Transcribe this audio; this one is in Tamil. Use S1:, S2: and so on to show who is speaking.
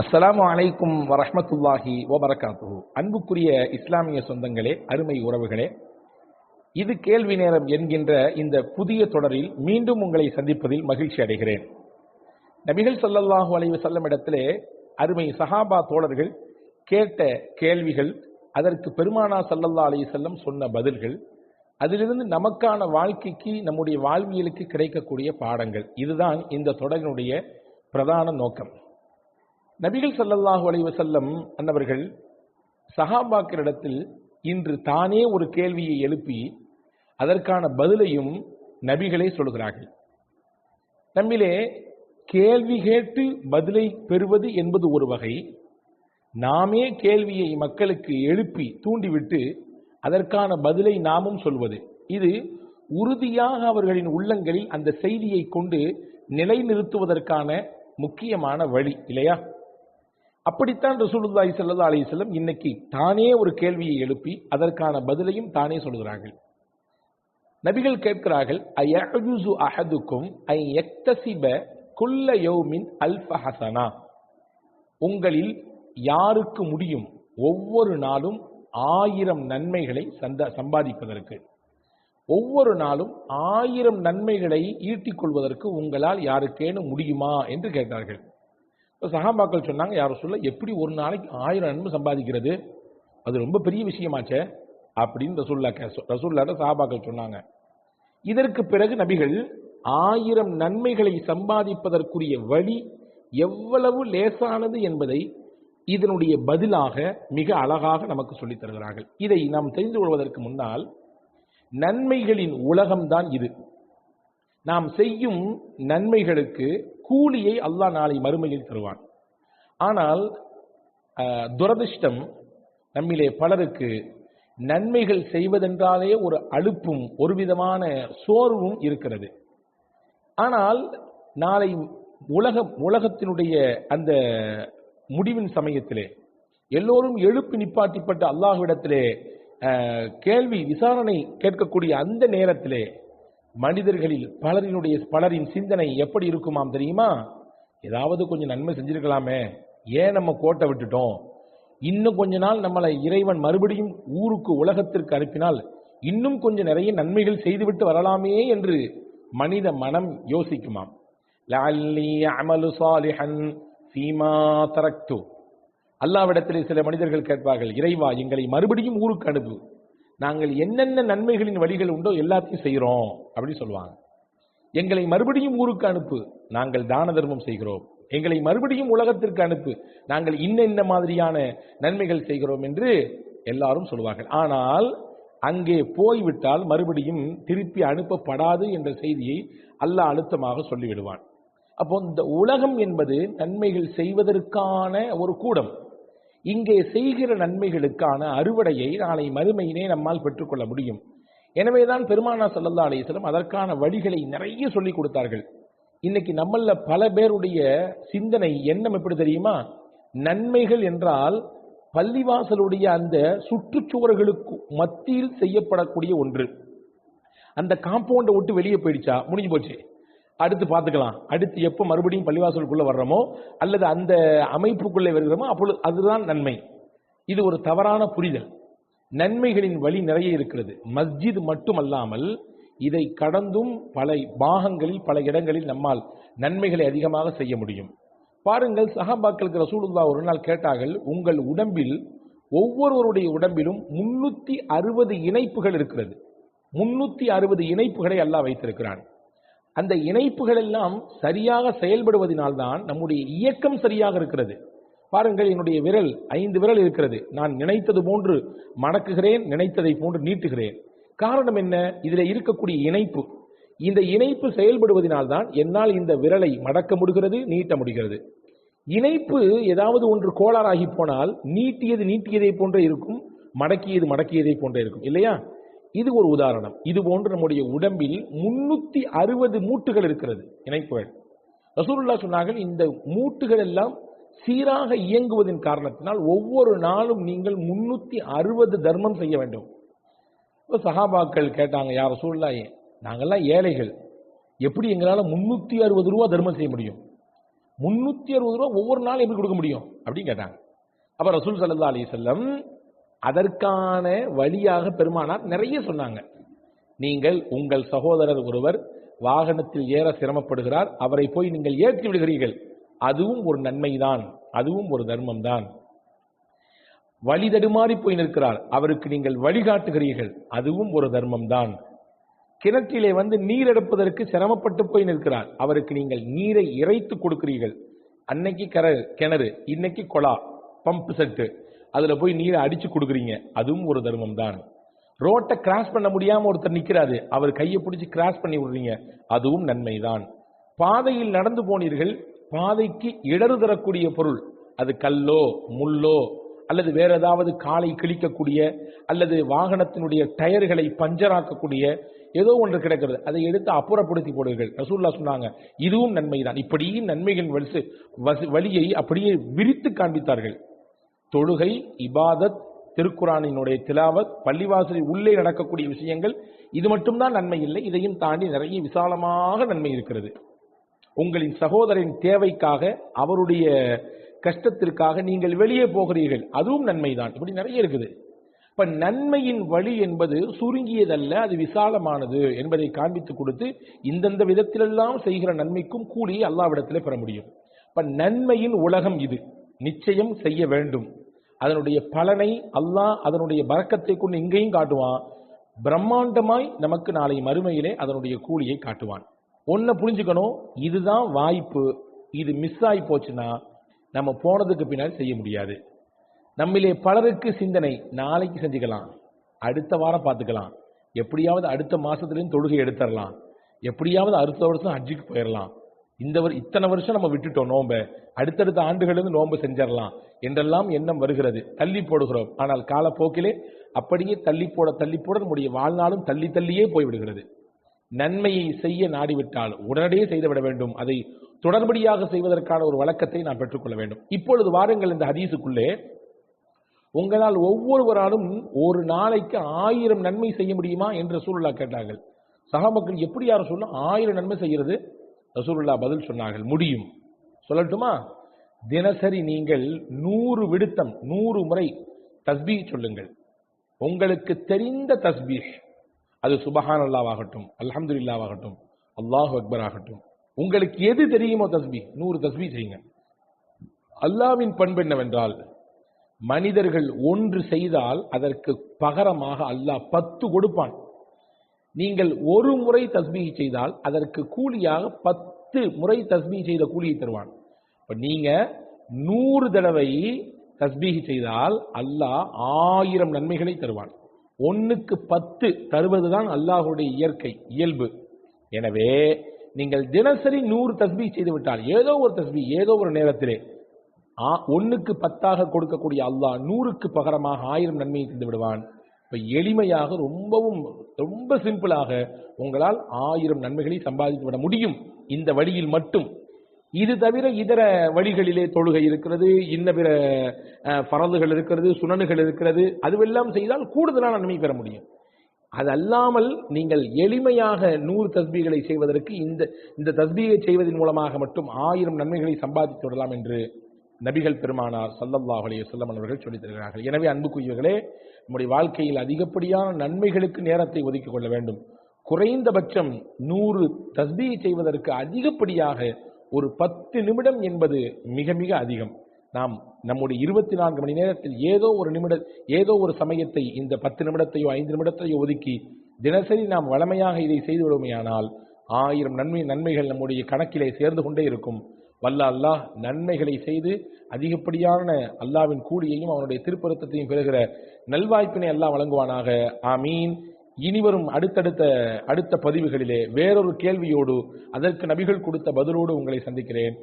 S1: அஸ்ஸலாமு அலைக்கும் வரஹ்மத்துல்லாஹி ஓபரகாத்து அன்புக்குரிய இஸ்லாமிய சொந்தங்களே அருமை உறவுகளே இது கேள்வி நேரம் என்கின்ற இந்த புதிய தொடரில் மீண்டும் உங்களை சந்திப்பதில் மகிழ்ச்சி அடைகிறேன். நபிகள் ஸல்லல்லாஹு அலைவு செல்லமிடத்திலே இடத்திலே அருமை சஹாபா தோழர்கள் கேட்ட கேள்விகள் அதற்கு பெருமானா சல்லல்லா அலி செல்லம் சொன்ன பதில்கள் அதிலிருந்து நமக்கான வாழ்க்கைக்கு நம்முடைய வாழ்வியலுக்கு கிடைக்கக்கூடிய பாடங்கள். இதுதான் இந்த தொடரினுடைய பிரதான நோக்கம். நபிகள் சல்லல்லாஹு அலைவ செல்லம் அன்னவர்கள் சஹாபாக்கரிடத்தில் இன்று தானே ஒரு கேள்வியை எழுப்பி அதற்கான பதிலையும் நபிகளே சொல்கிறார்கள். நம்மிலே கேள்வி கேட்டு பதிலை பெறுவது என்பது ஒரு வகை நாமே கேள்வியை மக்களுக்கு எழுப்பி தூண்டிவிட்டு அதற்கான பதிலை நாமும் சொல்வது. இது உறுதியாக அவர்களின் உள்ளங்களில் அந்த செய்தியை கொண்டு நிலைநிறுத்துவதற்கான முக்கியமான வழி இல்லையா? அப்படித்தான் ரசூலுல்லாஹி சல்லா அலி செல்லம் இன்னைக்கு தானே ஒரு கேள்வியை எழுப்பி அதற்கான பதிலையும் தானே சொல்கிறார்கள் நபிகள் கேட்கிறார்கள் அயஜுசு அஹதுக்கும் ஐ யக்தசிப குல்ல யோமின் அல்ஃப ஹசனா உங்களில் யாருக்கு முடியும் ஒவ்வொரு நாளும் ஆயிரம் நன்மைகளை சந்த சம்பாதிப்பதற்கு. ஒவ்வொரு நாளும் ஆயிரம் நன்மைகளை ஈட்டிக் கொள்வதற்கு உங்களால் யாருக்கேனும் முடியுமா என்று கேட்டார்கள். இப்போ சகாபாக்கள் சொன்னாங்க யாரும் சொல்ல எப்படி ஒரு நாளைக்கு ஆயிரம் நன்மை சம்பாதிக்கிறது? அது ரொம்ப பெரிய விஷயமாச்சே அப்படின்னு ரசூல்லா ரசூல்லாட்ட சகாபாக்கள் சொன்னாங்க. இதற்கு பிறகு நபிகள் ஆயிரம் நன்மைகளை சம்பாதிப்பதற்குரிய வழி எவ்வளவு லேசானது என்பதை இதனுடைய பதிலாக மிக அழகாக நமக்கு சொல்லித் தருகிறார்கள். இதை நாம் தெரிந்து கொள்வதற்கு முன்னால் நன்மைகளின் உலகம்தான் இது. நாம் செய்யும் நன்மைகளுக்கு கூலியை அல்லாஹ் நாளை மறுமையில் தருவான். ஆனால் துரதிர்ஷ்டம் நம்மிலே பலருக்கு நன்மைகள் செய்வதென்றாலே ஒரு அழுப்பும் ஒரு விதமான சோர்வும் இருக்கிறது. ஆனால் நாளை உலக உலகத்தினுடைய அந்த முடிவின் சமயத்திலே எல்லோரும் எழுப்பி நிப்பாட்டிப்பட்ட அல்லாஹ்விடத்திலே கேள்வி விசாரணை கேட்கக்கூடிய அந்த நேரத்திலே மனிதர்களில் பலரினுடைய பலரின் சிந்தனை எப்படி இருக்குமாம் தெரியுமா? ஏதாவது கொஞ்சம் நன்மை செஞ்சிருக்கலாமே. ஏன் நம்ம கோட்டை விட்டுட்டோம்? இன்னும் கொஞ்ச நாள் நம்மளை இறைவன் மறுபடியும் ஊருக்கு உலகத்திற்கு அனுப்பினால் இன்னும் கொஞ்சம் நிறைய நன்மைகள் செய்துவிட்டு வரலாமே என்று மனித மனம் யோசிக்குமாம். அல்லாவிடத்திலே சில மனிதர்கள் கேட்பார்கள் இறைவா எங்களை மறுபடியும் ஊருக்கு அனுப்பு. நாங்கள் என்னென்ன நன்மைகளின் வழிகள் உண்டோ எல்லாத்தையும் செய்கிறோம் அப்படின்னு சொல்லுவாங்க. எங்களை மறுபடியும் ஊருக்கு அனுப்பு நாங்கள் தான தர்மம் செய்கிறோம். எங்களை மறுபடியும் உலகத்திற்கு அனுப்பு நாங்கள் இன்ன இந்த மாதிரியான நன்மைகள் செய்கிறோம் என்று எல்லாரும் சொல்லுவார்கள். ஆனால் அங்கே போய்விட்டால் மறுபடியும் திருப்பி அனுப்பப்படாது என்ற செய்தியை அல்லாஹ் அழுத்தமாக சொல்லிவிடுவான். அப்போ இந்த உலகம் என்பது நன்மைகள் செய்வதற்கான ஒரு கூடம். இங்கே செய்கிற நன்மைகளுக்கான அறுவடையை நாளை மறுமையினே நம்மால் பெற்றுக்கொள்ள முடியும். எனவேதான் பெருமானா சல்லல்லா அலிஸ்லம் அதற்கான வழிகளை நிறைய சொல்லிக் கொடுத்தார்கள். இன்னைக்கு நம்மள பல பேருடைய சிந்தனை எண்ணம் எப்படி தெரியுமா? நன்மைகள் என்றால் பள்ளிவாசலுடைய அந்த சுற்றுச்சுவர்களுக்கு மத்தியில் செய்யப்படக்கூடிய ஒன்று. அந்த காம்பவுண்டை விட்டு வெளியே போயிடுச்சா? முடிஞ்சு போச்சு. அடுத்து பார்த்துக்கலாம். அடுத்து எப்போ மறுபடியும் பள்ளிவாசலுக்குள்ளே வர்றோமோ அல்லது அந்த அமைப்புக்குள்ளே வருகிறோமோ அப்பொழுது அதுதான் நன்மை. இது ஒரு தவறான புரிதல். நன்மைகளின் வழி நிறைய இருக்கிறது. மஸ்ஜித் மட்டுமல்லாமல் இதை கடந்தும் பல பாகங்களில் பல இடங்களில் நம்மால் நன்மைகளை அதிகமாக செய்ய முடியும். பாருங்கள் சஹாபாக்களுக்கு ரசூலுல்லா ஒரு நாள் கேட்டார்கள் உங்கள் உடம்பில் ஒவ்வொருவருடைய உடம்பிலும் முன்னூத்தி அறுபது இணைப்புகள் இருக்கிறது. முன்னூத்தி அறுபது இணைப்புகளை அல்லாஹ் வைத்திருக்கிறான். அந்த இணைப்புகள் எல்லாம் சரியாக செயல்படுவதனால்தான் நம்முடைய இயக்கம் சரியாக இருக்கிறது. பாருங்கள் என்னுடைய விரல் ஐந்து விரல் இருக்கிறது. நான் நினைத்தது போன்று மடக்குகிறேன் நினைத்ததை போன்று நீட்டுகிறேன். காரணம் என்ன? இதில் இருக்கக்கூடிய இணைப்பு. இந்த இணைப்பு செயல்படுவதனால்தான் என்னால் இந்த விரலை மடக்க முடிகிறது நீட்ட முடிகிறது. இணைப்பு ஏதாவது ஒன்று கோளாறாகி போனால் நீட்டியது நீட்டியதை போன்றே இருக்கும் மடக்கியது மடக்கியதை போன்றே இருக்கும். இல்லையா? இது ஒரு உதாரணம். இது போன்று நம்முடைய உடம்பில் முன்னூத்தி அறுபது மூட்டுகள் இருக்கிறது. இணைப்புகள். ரசூலுல்லா சொன்னார்கள் இந்த மூட்டுகள் எல்லாம் சீராக இயங்குவதன் காரணத்தினால் ஒவ்வொரு நாளும் நீங்கள் முன்னூத்தி அறுபது தர்மம் செய்ய வேண்டும். சகாபாக்கள் கேட்டாங்க யார் ரசூலுல்லாயே நாங்கெல்லாம் ஏழைகள். எப்படி எங்களால் முன்னூத்தி அறுபது ரூபா தர்மம் செய்ய முடியும்? முன்னூத்தி அறுபது ரூபா ஒவ்வொரு நாளும் எப்படி கொடுக்க முடியும்? அப்படின்னு கேட்டாங்க. அப்ப ரசூல் சல்லா அலி செல்லம் அதற்கான வழியாக பெருமானார் நிறைய சொன்னாங்க. நீங்கள் உங்கள் சகோதரர் ஒருவர் வாகனத்தில் ஏற சிரமப்படுகிறார் அவரை போய் நீங்கள் ஏற்றி விடுகிறீர்கள். அதுவும் ஒரு நன்மைதான் அதுவும் ஒரு தர்மம் தான் வழி தடுமாறி போய் நிற்கிறார் அவருக்கு நீங்கள் வழிகாட்டுகிறீர்கள் அதுவும் ஒரு தர்மம் தான் கிணற்றிலே வந்து நீர் எடுப்பதற்கு சிரமப்பட்டு போய் நிற்கிறார் அவருக்கு நீங்கள் நீரை இறைத்து கொடுக்கிறீர்கள். அன்னைக்கு கர கிணறு இன்னைக்கு கொலா பம்ப் செட்டு. அதுல போய் நீரை அடிச்சு கொடுக்குறீங்க. அதுவும் ஒரு தர்மம் தான் ரோட்டை கிராஸ் பண்ண முடியாம ஒருத்தர் நிக்கிறாரு. அவர் கையை பிடிச்சி கிராஸ் பண்ணி விடுறீங்க. அதுவும் நன்மைதான். பாதையில் நடந்து போனீர்கள். பாதைக்கு இடறு தரக்கூடிய பொருள். அது கல்லோ முள்ளோ அல்லது வேற ஏதாவது காலை கிழிக்கக்கூடிய அல்லது வாகனத்தினுடைய டயர்களை பஞ்சராக்கக்கூடிய ஏதோ ஒன்று கிடைக்கிறது. அதை எடுத்து அப்புறப்படுத்தி போடுவீர்கள். ரசூல்லா சொன்னாங்க இதுவும் நன்மைதான். இப்படி நன்மைகள் வலிசு வழியை அப்படியே விரித்து காண்பித்தார்கள். தொழுகை இபாதத் திருக்குறானினுடைய திலாவத் பள்ளிவாசலில் உள்ளே நடக்கக்கூடிய விஷயங்கள் இது மட்டும்தான் நன்மை இல்லை இதையும் தாண்டி நிறைய விசாலமாக நன்மை இருக்கிறது. உங்களின் சகோதரின் தேவைக்காக அவருடைய கஷ்டத்திற்காக நீங்கள் வெளியே போகிறீர்கள் அதுவும் நன்மைதான். இப்படி நிறைய இருக்குது. இப்ப நன்மையின் வழி என்பது சுருங்கியதல்ல அது விசாலமானது என்பதை காண்பித்து கொடுத்து இந்தந்த விதத்திலெல்லாம் செய்கிற நன்மைக்கும் கூலியை அல்லாவிடத்திலே பெற முடியும். இப்ப நன்மையின் உலகம் இது. நிச்சயம் செய்ய வேண்டும். அதனுடைய பலனை அல்லாஹ் அதனுடைய பறக்கத்தை கொண்டு இங்கேயும் காட்டுவான். பிரம்மாண்டமாய் நமக்கு நாளை மறுமையிலே அதனுடைய கூலியை காட்டுவான். ஒன்ன புரிஞ்சுக்கணும் இதுதான் வாய்ப்பு. இது மிஸ் ஆகி போச்சுன்னா நம்ம போனதுக்கு பின்னாடி செய்ய முடியாது. நம்மிலே பலருக்கு சிந்தனை நாளைக்கு செஞ்சுக்கலாம். அடுத்த வாரம் பார்த்துக்கலாம். எப்படியாவது அடுத்த மாசத்துலேயும் தொழுகை எடுத்துடலாம். எப்படியாவது அடுத்த வருஷம் ஹஜ்ஜுக்கு போயிடலாம். இந்த இத்தனை வருஷம் நம்ம விட்டுட்டோம் நோம்பை. அடுத்தடுத்த ஆண்டுகளிலிருந்து நோன்பு செஞ்சிடலாம். என்றெல்லாம் எண்ணம் வருகிறது. தள்ளி போடுகிறோம். ஆனால் காலப்போக்கிலே அப்படியே தள்ளி போட தள்ளி போட நம்முடைய வாழ்நாளும் தள்ளி தள்ளியே போய்விடுகிறது. நன்மையை செய்ய நாடிவிட்டால் உடனடியே செய்துவிட வேண்டும். அதை தொடர்படியாக செய்வதற்கான ஒரு வழக்கத்தை நாம் பெற்றுக்கொள்ள வேண்டும். இப்பொழுது வாருங்கள் இந்த ஹதீஸுக்குள்ளே. உங்களால் ஒவ்வொருவராலும் ஒரு நாளைக்கு ஆயிரம் நன்மை செய்ய முடியுமா என்று சூழலா கேட்டார்கள். சகாபக்கள் எப்படி யாரும் சொல்ல ஆயிரம் நன்மை செய்கிறது? ரசூலுல்லா பதில் சொன்னார்கள் முடியும். சொல்லட்டுமா? தினசரி நீங்கள் நூறு விடுத்தம் நூறு முறை தஸ்பீ சொல்லுங்கள். உங்களுக்கு தெரிந்த தஸ்பீஷ் அது சுபஹான் அல்லாவாகட்டும் அல்ஹம்துலில்லாவாகட்டும் அல்லாஹ் அக்பர் ஆகட்டும் உங்களுக்கு எது தெரியுமோ தஸ்பீ நூறு தஸ்பி செய்யுங்க. அல்லாவின் பண்பு என்னவென்றால் மனிதர்கள் ஒன்று செய்தால் அதற்கு பகரமாக அல்லாஹ் பத்து கொடுப்பான். நீங்கள் ஒரு முறை தஸ்பீஹ் செய்தால் அதற்கு கூலியாக பத்து முறை தஸ்பீஹ் செய்த கூலியை தருவான். இப்ப நீங்க நூறு தடவை தஸ்பீகி செய்தால் அல்லாஹ் ஆயிரம் நன்மைகளை தருவான். ஒன்னுக்கு பத்து தருவதுதான் அல்லாஹ்வுடைய இயற்கை இயல்பு. எனவே நீங்கள் தினசரி நூறு தஸ்பீஹ் செய்து விட்டால் ஏதோ ஒரு தஸ்பீஹ் ஏதோ ஒரு நேரத்திலே ஆ- பத்தாக கொடுக்கக்கூடிய அல்லாஹ் நூறுக்கு பகரமாக ஆயிரம் நன்மையை தந்து விடுவான் இப்போ எளிமையாக ரொம்பவும் ரொம்ப சிம்பிளாக உங்களால் ஆயிரம் நன்மைகளை சம்பாதித்து விட முடியும் இந்த வழியில் மட்டும். இது தவிர இதர வழிகளிலே தொழுகை இருக்கிறது இன்ன பிற பரதுகள் இருக்கிறது சுனனுகள் இருக்கிறது அதுவெல்லாம் செய்தால் கூடுதலான நன்மை பெற முடியும். அது அல்லாமல் நீங்கள் எளிமையாக நூறு தஸ்பீகளை செய்வதற்கு இந்த இந்த தஸ்பீகை செய்வதன் மூலமாக மட்டும் ஆயிரம் நன்மைகளை சம்பாதித்து விடலாம் என்று நபிகள் பெருமானார் சல்லல்லாஹ் அலைஹி அவர்கள் சொல்லித் தருகிறார்கள். எனவே அன்புக்குரியவர்களே நம்முடைய வாழ்க்கையில் அதிகப்படியான நன்மைகளுக்கு நேரத்தை ஒதுக்கிக் கொள்ள வேண்டும். குறைந்தபட்சம் நூறு தஸ்பீகை செய்வதற்கு அதிகப்படியாக ஒரு பத்து நிமிடம் என்பது மிக மிக அதிகம். நாம் நம்முடைய இருபத்தி நான்கு மணி நேரத்தில் ஏதோ ஒரு நிமிட ஏதோ ஒரு சமயத்தை இந்த பத்து நிமிடத்தையோ ஐந்து நிமிடத்தையோ ஒதுக்கி தினசரி நாம் வளமையாக இதை செய்து விடுமையானால் ஆயிரம் நன்மை நன்மைகள் நம்முடைய கணக்கிலே சேர்ந்து கொண்டே இருக்கும். வல்ல அல்லாஹ் நன்மைகளை செய்து அதிகப்படியான அல்லாவின் கூலியையும் அவனுடைய திருப்பருத்தத்தையும் பெறுகிற நல்வாய்ப்பினை அல்லாஹ் வழங்குவானாக. ஆமீன். இனிவரும் அடுத்தடுத்த அடுத்த பதிவுகளிலே வேறொரு கேள்வியோடு அதற்கு நபிகள் கொடுத்த பதிலோடு உங்களை சந்திக்கிறேன்.